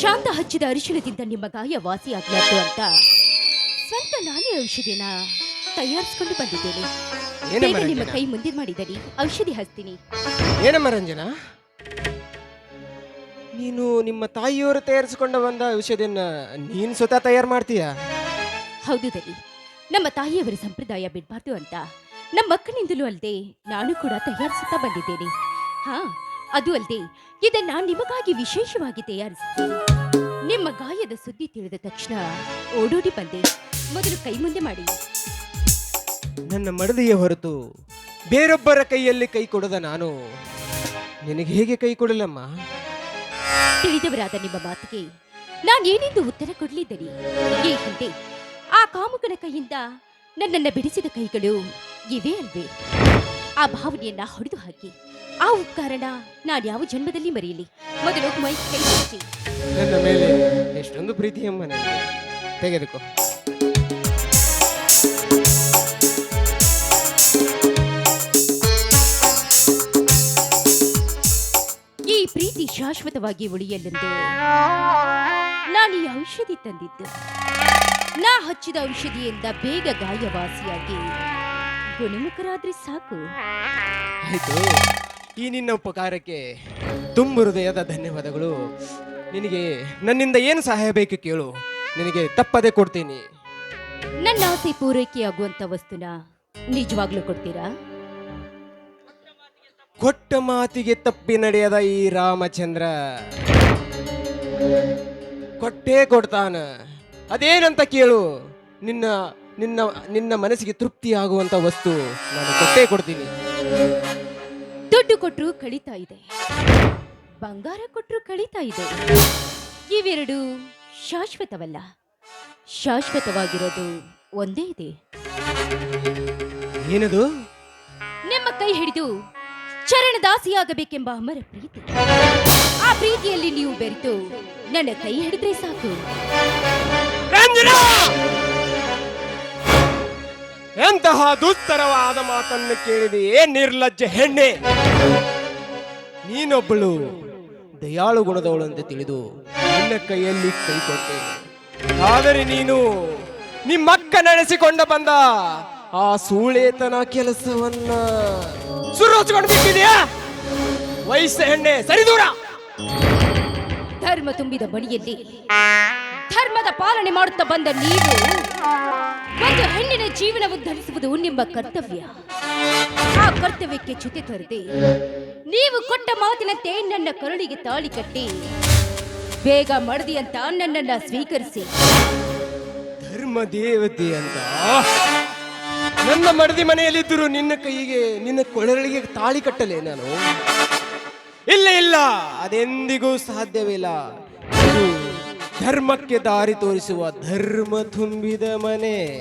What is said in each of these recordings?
ಶಾಂತ ಹಚ್ಚಿದ ಅರಿಶಿಣದಿಂದ ನಿಮ್ಮ ಗಾಯ ವಾಸಿಯಾಗಲಾರ್ದು ಅಂತ ಸ್ವಂತ ನಾನೇ ಔಷಧಿನ ತಯಾರಿಸ್ಕೊಂಡು ಬಂದಿದ್ದೇನೆ. ಏನಮ್ಮ ನಿಮ್ಮ ರಂಜನಾ? ಕೈ ಮುಂದೆ ಮಾಡಿದರಿ ಔಷಧಿ ಹಚ್ತೀನಿ. ಏನಮ್ಮ ರಂಜನಾ? ನೀನು ನಿಮ್ಮ ತಾಯಿಯವರು ತಯಾರಿಸಿಕೊಂಡ ಬಂದ ಔಷಧಿಯನ್ನ ನೀನು ಸ್ವತಃ ತಯಾರು ಮಾಡ್ತೀಯಾ? ಹೌದು ದರಿ ನಮ್ಮ ತಾಯಿಯವರ ಸಂಪ್ರದಾಯ ಬಿಡಬಾರ್ದು ಅಂತ ನಮ್ಮ ಮಕ್ಕಳಿಂದಲೂ ಅಲ್ಲದೆ ನಾನು ಕೂಡ ತಯಾರಿಸುತ್ತಾ ಬಂದಿದ್ದೇನೆ. ಹಾ ಅದು ಅಲ್ಲದೆ ಇದನ್ನ ನಿಮಗಾಗಿ ವಿಶೇಷವಾಗಿ ತಯಾರಿಸಿದ್ದೇನೆ ನಿಮ್ಮ ಗಾಯದ ಸುದ್ದಿ ತಿಳಿದ ತಕ್ಷಣ ಓಡೋಡಿ ಬಂದೆ. ಮೊದಲು ಕೈ ಮುಂದೆ ಮಾಡಿ. ನನ್ನ ಮಡದಿಯ ಹೊರತು ಬೇರೊಬ್ಬರ ಕೈಯಲ್ಲಿ ಕೈ ಕೊಡದ ನಾನು. ನಿನಗೆ ಹೇಗೆ ಕೈ ಕೊಡಲಮ್ಮ? ತಿಳಿದವರಾದ ನಿಮ್ಮ ಮಾತಿಗೆ ನಾನೇನೆಂದು ಉತ್ತರ ಕೊಡಲಿದ್ದರಿ ಈ ಹಿಂದೆ ಆ ಕಾಮುಕನ ಕೈಯಿಂದ ನನ್ನನ್ನು ಬಿಡಿಸಿದ ಕೈಗಳು ಇವೇ ಅಲ್ವೇ? ಆ ಭಾವನೆಯನ್ನ ಹೊಡೆದು ಹಾಕಿ. ಆ ಉಪಕಾರಣ ನಾನು ಯಾವ ಜನ್ಮದಲ್ಲಿ ಮರೆಯಲಿ? ಮೊದಲು ಮೈ ಕೈ ಮುಚ್ಚಿ. ನನ್ನ ಮೇಲೆ ಎಷ್ಟೊಂದು ಪ್ರೀತಿಯಮ್ಮ ನನಗೆ. ತೆಗೆದುಕೋ. ಈ ಪ್ರೀತಿ ಶಾಶ್ವತವಾಗಿ ಉಳಿಯಲೆಂದು ನಾನು ಈ ಔಷಧಿ ತಂದಿದ್ದು. ನಾ ಹಚ್ಚಿದ ಔಷಧಿಯಿಂದ ಬೇಗ ಗಾಯವಾಸಿಯಾಗಿ ಗುಣಮುಖರಾದ್ರೆ ಸಾಕು. ಆಯ್ತು. ಈ ನಿನ್ನ ಉಪಕಾರಕ್ಕೆ ತುಂಬ ಹೃದಯದ ಧನ್ಯವಾದಗಳು. ನಿನಗೆ ನನ್ನಿಂದ ಏನು ಸಹಾಯ ಬೇಕು ಕೇಳು. ನಿನಗೆ ತಪ್ಪದೆ ಕೊಡ್ತೀನಿ. ನನ್ನ ಆಸೆ ಪೂರೈಕೆಯಾಗುವಂತ ವಸ್ತುನ ನಿಜವಾಗ್ಲೂ ಕೊಡ್ತೀರಾ? ಕೊಟ್ಟ ಮಾತಿಗೆ ತಪ್ಪಿ ನಡೆಯದ ಈ ರಾಮಚಂದ್ರ. ಕೊಟ್ಟೇ ಕೊಡ್ತಾನ. ಅದೇನಂತ ಕೇಳು. ನಿನ್ನ ನಿನ್ನ ನಿನ್ನ ಮನಸ್ಸಿಗೆ ತೃಪ್ತಿ ಆಗುವಂತ ವಸ್ತು ನಾನು ಕೊಟ್ಟೇ ಕೊಡ್ತೀನಿ. ದುಡ್ಡು ಕೊಟ್ಟರು ಕಳೀತಾ ಇದೆ. ಬಂಗಾರ ಕೊಟ್ಟರು ಕಳೀತಾ ಇದೆ. ಇವೆರಡು ಶಾಶ್ವತವಲ್ಲ. ಶಾಶ್ವತವಾಗಿರೋದು ಒಂದೇ ಇದೆ. ಏನದು? ನಿಮ್ಮ ಕೈ ಹಿಡಿದು ಚರಣದಾಸಿಯಾಗಬೇಕೆಂಬ ಅಮರ ಪ್ರೀತಿ. ಆ ಪ್ರೀತಿಯಲ್ಲಿ ನೀವು ಬೆರೆತು ನನ್ನ ಕೈ ಹಿಡಿದ್ರೆ ಸಾಕು. ಎಂತಹ ದುಸ್ತರವಾದ ಮಾತನ್ನು ಕೇಳಿದೆಯೇ ನಿರ್ಲಜ್ಜ ಹೆಣ್ಣೆ! ನೀನೊಬ್ಬಳು ದಯಾಳು ಗುಣದವಳು ಅಂತ ತಿಳಿದು ನಿನ್ನ ಕೈಯಲ್ಲಿ ಕೈ ಆದರೆ ನೀನು ನಿಮ್ಮಕ್ಕ ನಡೆಸಿಕೊಂಡ ಬಂದ ಆ ಸೂಳೇತನ ಕೆಲಸವನ್ನ ಸುರೋಚಿಕೊಂಡು ಬಿಟ್ಟಿದೆಯಾ? ವಯಸ್ಸ ಹೆಣ್ಣೆ ಸರಿ ದೂರ ಧರ್ಮ ತುಂಬಿದ ಬಳಿಯಲ್ಲಿ ಧರ್ಮದ ಪಾಲನೆ ಮಾಡುತ್ತಾ ಬಂದ ನೀವು ಒಂದು ಹೆಣ್ಣಿನ ಜೀವನ ಉದ್ಧರಿಸುವುದು ನಿಮ್ಮ ಕರ್ತವ್ಯ. ಆ ಕರ್ತವ್ಯಕ್ಕೆ ಚ್ಯುತಿ ತರದೆ ನೀವು ಕೊಟ್ಟ ಮಾತಿನಂತೆ ನನ್ನ ಕರುಳಿಗೆ ತಾಳಿ ಕಟ್ಟಿ, ಬೇಗ ಮಡದಿ ಅಂತ ನನ್ನನ್ನ ಸ್ವೀಕರಿಸಿ. ಧರ್ಮ ದೇವತೆ ಅಂತ. ನನ್ನ ಮಡದಿ ಮನೆಯಲ್ಲಿದ್ದರು ನಿನ್ನ ಕೈಗೆ, ನಿನ್ನ ಕೊಳರಳಿಗೆ ತಾಳಿ ಕಟ್ಟಲೆ ನಾನು. ಇಲ್ಲ ಇಲ್ಲ, ಅದೆಂದಿಗೂ ಸಾಧ್ಯವಿಲ್ಲ ಧರ್ಮಕ್ಕೆ ದಾರಿ ತೋರಿಸುವ ಧರ್ಮ ತುಂಬಿದ ಮನೆ.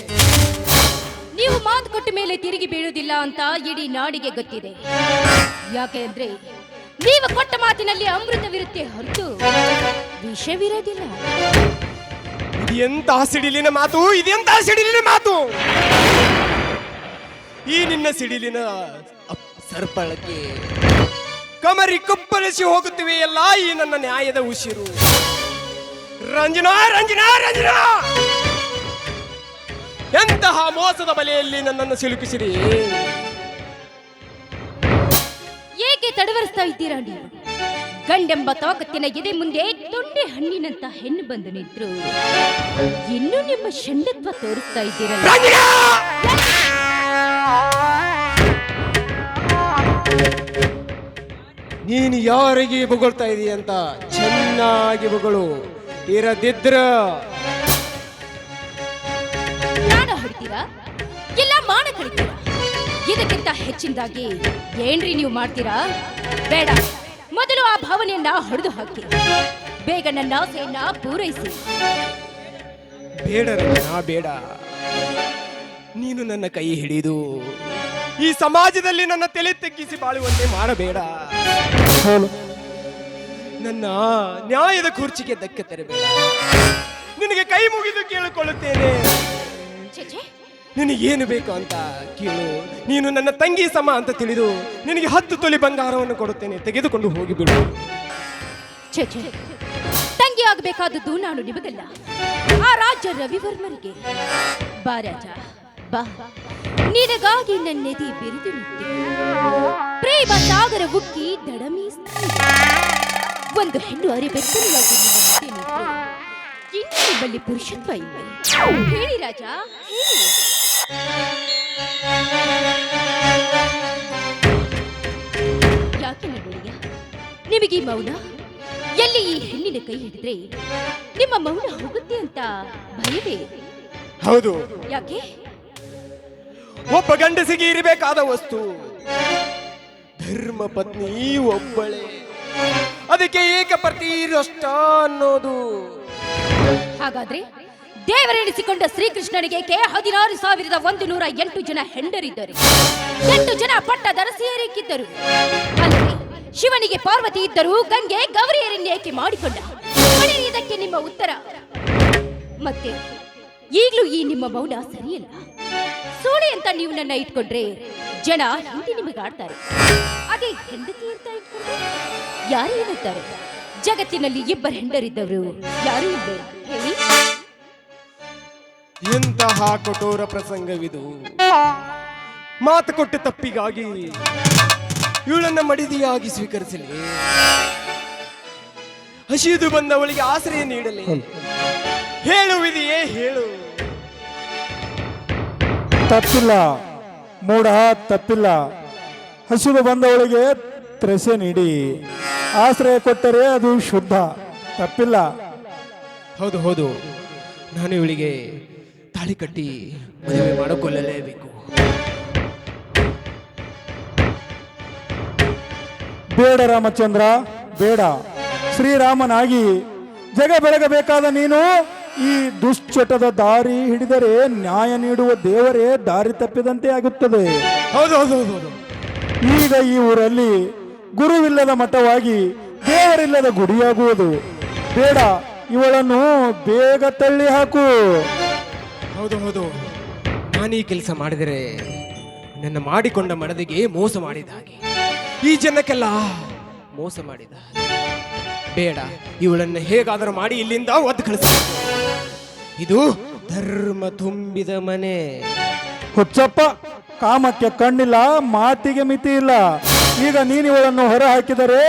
ನೀವು ಮಾತು ಕೊಟ್ಟ ಮೇಲೆ ತಿರುಗಿ ಬೀಳುವುದಿಲ್ಲ ಅಂತ ಇಡೀ ನಾಡಿಗೆ ಗೊತ್ತಿದೆ. ಯಾಕೆ ಅಂದ್ರೆ ನೀವು ಕೊಟ್ಟ ಮಾತಿನಲ್ಲಿ ಅಮೃತವಿರುತ್ತೆ ಹೊರತು ವಿಷವಿರೋದಿಲ್ಲ. ಇದೆಂತಹ ಸಿಡಿಲಿನ ಮಾತು ಇದೆಂತಹ ಸಿಡಿಲಿನ ಮಾತು? ಈ ನಿನ್ನ ಸಿಡಿಲಿನ ಅಪ್- ಸರ್ಪಳಕ್ಕೆ ಕಮರಿ ಕುಪ್ಪಳಿಸಿ ಹೋಗುತ್ತಿವೆ ಎಲ್ಲ ಈ ನನ್ನ ನ್ಯಾಯದ ಉಸಿರು. ರಂಜನಾ ರಂಜನಾ ರಂಜನಾ! ಎಂತಹ ಮೋಸದ ಬಲೆಯಲ್ಲಿ ನನ್ನನ್ನು ಸಿಲುಕಿಸಿರಿ? ಏಕೆ ತಡವರಿಸ್ತಾ ಇದ್ದೀರಾ ನೀವು? ಗಂಡೆಂಬ ತಾಕತ್ತಿನ ಎದೆ ಮುಂದೆ ತೊಂಡೆ ಹಣ್ಣಿನಂತ ಹೆಣ್ಣು ಬಂದು ನಿಂತರು. ಇನ್ನೂ ನಿಮ್ಮ ಷಂಡತ್ವ ತೋರಿಸ್ತಾ ಇದ್ದೀರಾ? ನೀನು ಯಾರಿಗೆ ಬೊಗಳ್ತಾ ಇದೀಯ ಅಂತ ಚೆನ್ನಾಗಿ ಬೊಗಳು. ಇರದಿದ್ರ. ಪ್ರಾಣ ಹೊಡಿತೀರಾ? ಇಲ್ಲ ಮಾನ ಇದಕ್ಕಿಂತ ಹೆಚ್ಚಿನದಾಗಿ ಏನ್ರಿ ನೀವು ಮಾಡ್ತೀರಾ? ಬೇಡ. ಮೊದಲು ಆ ಭಾವನೆಯನ್ನ ಹೊಡೆದು ಹಾಕಿ. ಬೇಗ ನನ್ನ ಆಸೆಯನ್ನ ಪೂರೈಸಿ. ಬೇಡ ಬೇಡ. ನೀನು ನನ್ನ ಕೈ ಹಿಡಿದು ಈ ಸಮಾಜದಲ್ಲಿ ನನ್ನ ತಲೆ ತಗ್ಗಿಸಿ ಬಾಳುವಂತೆ ಮಾಡಬೇಡ. ನನ್ನ ನ್ಯಾಯದ ಕುರ್ಚಿಗೆ ಧಕ್ಕೆ ತರಬೇಡ. ನಿನಗೆ ಕೈ ಮುಗಿದು ಕೇಳಿಕೊಳ್ಳುತ್ತೇನೆ. ಛೆ, ಛೆ, ನಿನಗೇನು ಬೇಕು ಅಂತ ಕೇಳು. ನೀನು ನನ್ನ ತಂಗಿ ಸಮ ಅಂತ ತಿಳಿದು ನಿನಗೆ ಹತ್ತು ತೊಲಿ ಬಂಗಾರವನ್ನು ಕೊಡುತ್ತೇನೆ. ತೆಗೆದುಕೊಂಡು ಹೋಗಿಬಿಡು. ಛೇ ಛೆ. ತಂಗಿ ಆಗಬೇಕಾದದ್ದು ನಾನು ನಿಮಗಲ್ಲ. ಆ ರಾಜ ರವಿವರ್ಮನಿಗೆ ಬಾ ರಾಜ ಬಾ. ನಿನಗಾಗಿ ನನ್ನೆದಿ ಬಿರಿದು ನಿಂತೆ ಪ್ರೇಮ ಸಾಗರ ಉಕ್ಕಿ ದಡಮೀಸ್ತಾ ಒಂದು ಹೆಣ್ಣು ಅರಿಬೆತ್ತನೆಯಾಗಿ ಇನ್ನು ನಿಮ್ಮಲ್ಲಿ ಪುರುಷತ್ವ ಇಲ್ಲ. ಹೇಳಿ ರಾಜ. ಯಾಕೆ ನಿಮಗೆ ಮೌನ? ಎಲ್ಲಿ ಈ ಹೆಣ್ಣಿನ ಕೈ ಹಿಡಿದ್ರೆ ನಿಮ್ಮ ಮೌನ ಹೋಗುತ್ತೆ ಅಂತ ಭಯವೇ? ಹೌದು. ಯಾಕೆ? ಒಬ್ಬ ಗಂಡಸಿಗೆ ಇರಬೇಕಾದ ವಸ್ತು. ಧರ್ಮ ಪತ್ನಿ ಒಬ್ಬಳೆ. ಅದಕ್ಕೆ ಏಕಪತಿ ರಷ್ಟ ಅನ್ನೋದು. ಹಾಗಾದ್ರೆ ದೇವರೆನಿಸಿಕೊಂಡ ಶ್ರೀಕೃಷ್ಣನಿಗೆ ಕೆ ಹದಿನಾರು ಸಾವಿರದ ಒಂದು ನೂರ ಎಂಟು ಜನ ಹೆಂಡರಿದ್ದರು. ಎಂಟು ಜನ ಪಟ್ಟ ದರಸಿಯರಿಕ್ಕಿದ್ದರು ಅಲ್ಲದೆ ಶಿವನಿಗೆ ಪಾರ್ವತಿ ಇದ್ದರು ಗಂಗೆ ಗೌರಿಯರನ್ನೇಕೆ ಮಾಡಿಕೊಂಡ? ಇದಕ್ಕೆ ನಿಮ್ಮ ಉತ್ತರ. ಮತ್ತೆ ಈಗಲೂ ಈ ನಿಮ್ಮ ಮೌನ ಸರಿಯಲ್ಲ. ಸೋಳೆ ಅಂತ ನೀವು ನನ್ನ ಇಟ್ಕೊಂಡ್ರೆ ಜನ ಹಿಂದೆ ನಿಮಗೆ ಆಡ್ತಾರೆ ಅದೇ ಹೆಂಡತಿ ಅಂತ ಇಟ್ಕೊಂಡ್ರೆ? ಯಾರು ಇದ್ದಾರೆ ಜಗತ್ತಿನಲ್ಲಿ ಇಬ್ಬರು ಹೆಂಡರಿದ್ದವರು ಯಾರು ಇಬ್ಬರು ಹೇಳಿ. ಎಂತಹ ಕಠೋರ ಪ್ರಸಂಗವಿದು. ಮಾತು ಕೊಟ್ಟ ತಪ್ಪಿಗಾಗಿ ಇವಳನ್ನ ಮಡಿದಿಯಾಗಿ ಸ್ವೀಕರಿಸಲಿ. ಹಸಿದು ಬಂದವಳಿಗೆ ಆಶ್ರಯ ನೀಡಲಿ. ಹೇಳುವಿದೆಯೇ ಹೇಳು. ತಪ್ಪಿಲ್ಲ. ಮೂಢ ತಪ್ಪಿಲ್ಲ. ಹಸಿದು ಬಂದವಳಿಗೆ ತ್ರೆಸೆ ನೀಡಿ. ಆಶ್ರಯ ಕೊಟ್ಟರೆ ಅದು ಶುದ್ಧ ತಪ್ಪಿಲ್ಲ. ಹೌದು ಹೌದು. ನಾನು ಇವಳಿಗೆ ತಾಳಿ ಕಟ್ಟಿ ಮದುವೆ ಮಾಡಿಕೊಳ್ಳಲೇಬೇಕು. ಬೇಡ ರಾಮಚಂದ್ರ ಬೇಡ. ಶ್ರೀರಾಮನಾಗಿ ಜಗ ಬೆಳಗಬೇಕಾದ ನೀನು ಈ ದುಶ್ಚಟದ ದಾರಿ ಹಿಡಿದರೆ ನ್ಯಾಯ ನೀಡುವ ದೇವರೇ ದಾರಿ ತಪ್ಪಿದಂತೆ ಆಗುತ್ತದೆ. ಹೌದು ಹೌದು ಹೌದು ಹೌದು. ಈಗ ಈ ಊರಲ್ಲಿ ಗುರುವಿಲ್ಲದ ಮಠವಾಗಿ ದೇವರಿಲ್ಲದ ಗುಡಿಯಾಗುವುದು. ಬೇಡ ಇವಳನ್ನು ಬೇಗ ತಳ್ಳಿ ಹಾಕು. ಹೌದು ಹೌದು. ನಾನು ಈ ಕೆಲಸ ಮಾಡಿದರೆ ನನ್ನ ಮಾಡಿಕೊಂಡ ಮನದಿಗೆ ಮೋಸ ಮಾಡಿದ ಹಾಗೆ. ಈ ಜನಕ್ಕೆಲ್ಲ ಮೋಸ ಮಾಡಿದ ಹಾಗೆ. ಬೇಡ ಇವಳನ್ನು ಹೇಗಾದರೂ ಮಾಡಿ ಇಲ್ಲಿಂದ ಒದ್ದು ಕಳಿಸ. ಇದು ಧರ್ಮ ತುಂಬಿದ ಮನೆ. ಹುಚ್ಚಪ್ಪ ಕಾಮಕ್ಕೆ ಕಣ್ಣಿಲ್ಲ ಮಾತಿಗೆ ಮಿತಿ ಇಲ್ಲ. ಈಗ ನೀನಿವಳನ್ನು ಹೊರ ಹಾಕಿದರೆ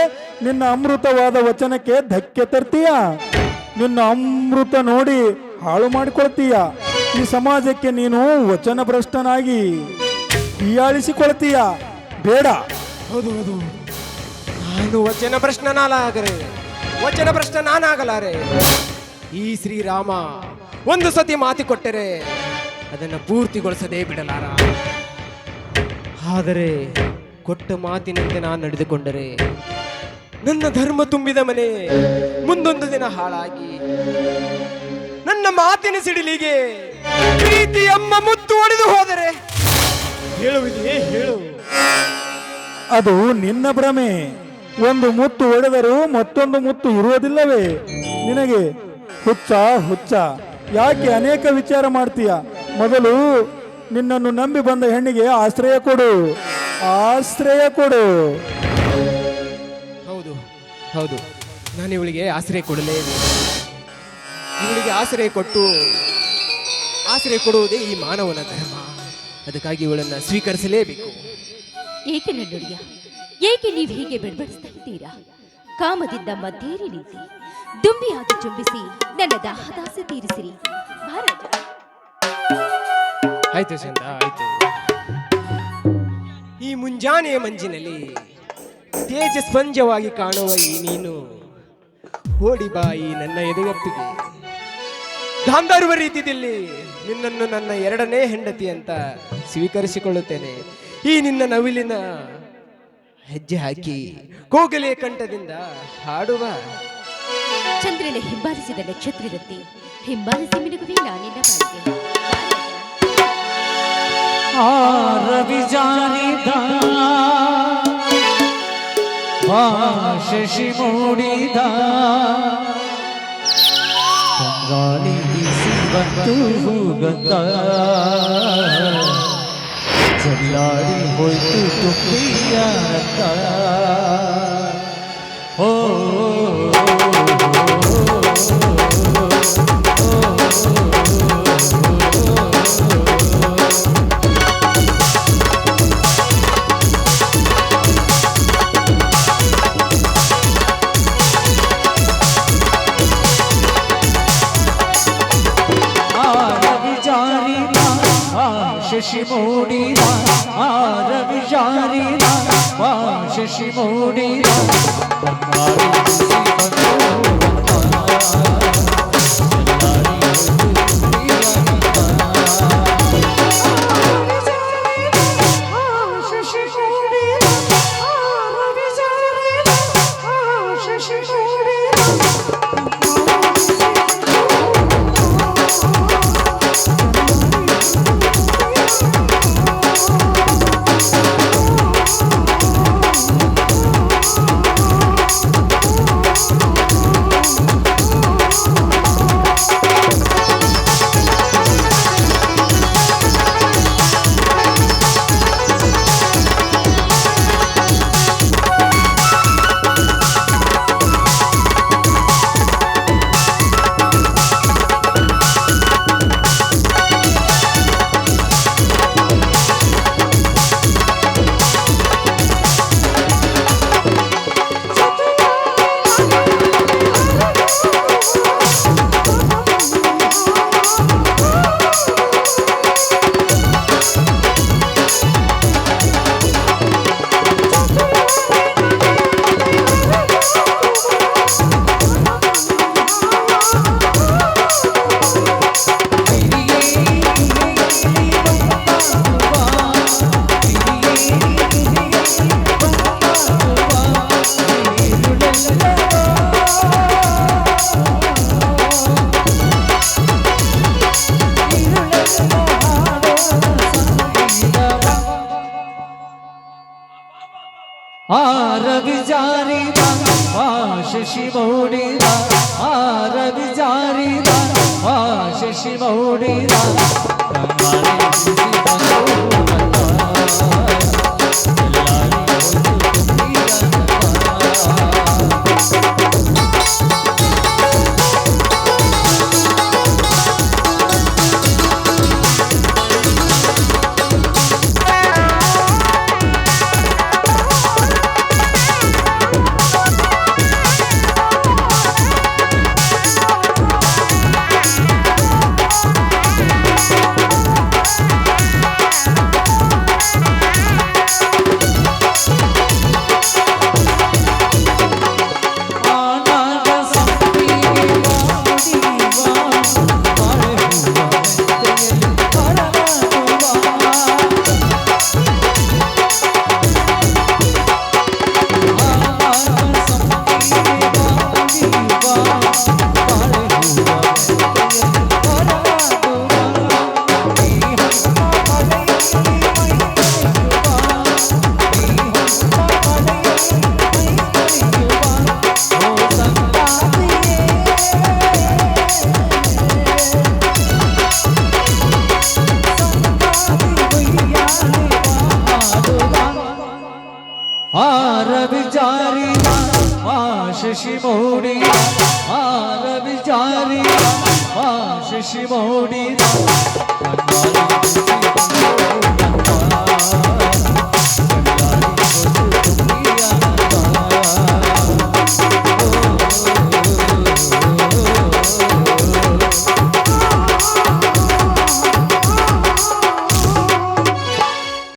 ನಿನ್ನ ಅಮೃತವಾದ ವಚನಕ್ಕೆ ಧಕ್ಕೆ ತರ್ತೀಯ? ನಿನ್ನ ಅಮೃತ ನೋಡಿ ಹಾಳು ಮಾಡಿಕೊಳ್ತೀಯ? ಈ ಸಮಾಜಕ್ಕೆ ನೀನು ವಚನ ಭ್ರಷ್ಟನಾಗಿ ಹೀಯಾಳಿಸಿಕೊಳ್ತೀಯ? ಬೇಡ. ಹೌದು ಹೌದು. ನಾನು ವಚನ ಭ್ರಷ್ಟನಾಲಾಗರೆ ವಚನ ಭ್ರಷ್ಟ ನಾನಾಗಲಾರೆ. ಈ ಶ್ರೀರಾಮ ಒಂದು ಸತಿ ಮಾತಿ ಕೊಟ್ಟರೆ ಅದನ್ನು ಪೂರ್ತಿಗೊಳಿಸದೇ ಬಿಡಲಾರ. ಆದರೆ ಕೊಟ್ಟ ಮಾತಿನಂತೆ ನಾನು ನಡೆದುಕೊಂಡರೆ ನನ್ನ ಧರ್ಮ ತುಂಬಿದ ಮನೆ ಮುಂದೊಂದು ದಿನ ಹಾಳಾಗಿ ನನ್ನ ಮಾತಿನ ಸಿಡಿಲಿಗೆ ಪ್ರೀತಿ ಅಮ್ಮ ಮುತ್ತು ಒಡೆದು ಹೋದರೆ. ಹೇಳುವುದೇ ಹೇಳು. ಅದು ನಿನ್ನ ಭ್ರಮೆ. ಒಂದು ಮುತ್ತು ಒಡೆದರೂ ಮತ್ತೊಂದು ಮುತ್ತು ಇರುವುದಿಲ್ಲವೇ? ನಿನಗೆ ಹುಚ್ಚ ಹುಚ್ಚ. ಯಾಕೆ ಅನೇಕ ವಿಚಾರ ಮಾಡ್ತೀಯ? ಮೊದಲು ನಿನ್ನನ್ನು ನಂಬಿ ಬಂದ ಹೆಣ್ಣಿಗೆ ಆಶ್ರಯ ಕೊಡು. ಆಶ್ರಯ ಕೊಡು. ಹೌದು ಹೌದು. ನಾನು ಇವಳಿಗೆ ಆಶ್ರಯ ಕೊಡಲೇ ಇವಳಿಗೆ ಆಶ್ರಯ ಕೊಟ್ಟು ಆಶ್ರಯ ಕೊಡುವುದೇ ಈ ಮಾನವನ ಧರ್ಮ. ಅದಕ್ಕಾಗಿ ಇವಳನ್ನು ಸ್ವೀಕರಿಸಲೇಬೇಕು. ಏಕೆ ನಡುಡಿಯ ಏಕೆ ನೀವು ಹೀಗೆ ಬೆಡ್ಬಡಿಸ್ತಾ ಇದ್ದೀರಾ? ಕಾಮದಿಂದ ಮಧ್ಯೇರಿ ನಿಂತಿ ದುಂಬಿಯಾಗಿ ಚುಂಬಿಸಿ ನನ್ನ ದಾಹದಾಸೆ ತೀರಿಸಿರಿ. ಮಹಾರಾಜ. ಆಯ್ತು ಚಂದ ಆಯ್ತು. ಈ ಮುಂಜಾನೆಯ ಮಂಜಿನಲ್ಲಿ ತೇಜಸ್ಪಂಜವಾಗಿ ಕಾಣುವ ಈ ನೀನು. ಓಡಿ ಬಾ ಈ ನನ್ನ ಎದೆಗಪ್ಪಿಗೆ ಗಾಂಧರ್ವ ರೀತಿಯಲ್ಲಿ ನಿನ್ನನ್ನು ನನ್ನ ಎರಡನೇ ಹೆಂಡತಿ ಅಂತ ಸ್ವೀಕರಿಸಿಕೊಳ್ಳುತ್ತೇನೆ. ಈ ನಿನ್ನ ನವಿಲಿನ ಹೆಜ್ಜೆ ಹಾಕಿ ಕೋಗಲೆಯ ಕಂಠದಿಂದ ಹಾಡುವ. ಚಂದ್ರನ ಹಿಂಬಾಲಿಸಿದ ನಕ್ಷತ್ರದಂತೆ ಹಿಂಬಾಲಿಸಿ ಮಿನುಗುವೆ ನಾನಿನ ಬಾಳಿಗೆ রবি জানিদা ভাষি মুড়িদা বঙ্গালী সিবতু গতা জল্লাড়ি হইতু টুকিয়া ও ಶಶಿ ಮೂಡಿದ ಆ ರವಿ आशिषि मौडिदा आरवि जारिदा आशिषि मौडिदा ಆ ಶಶಿ ಮೂಡಿದ ಆರವಿ ಜಾರಿದ ಆ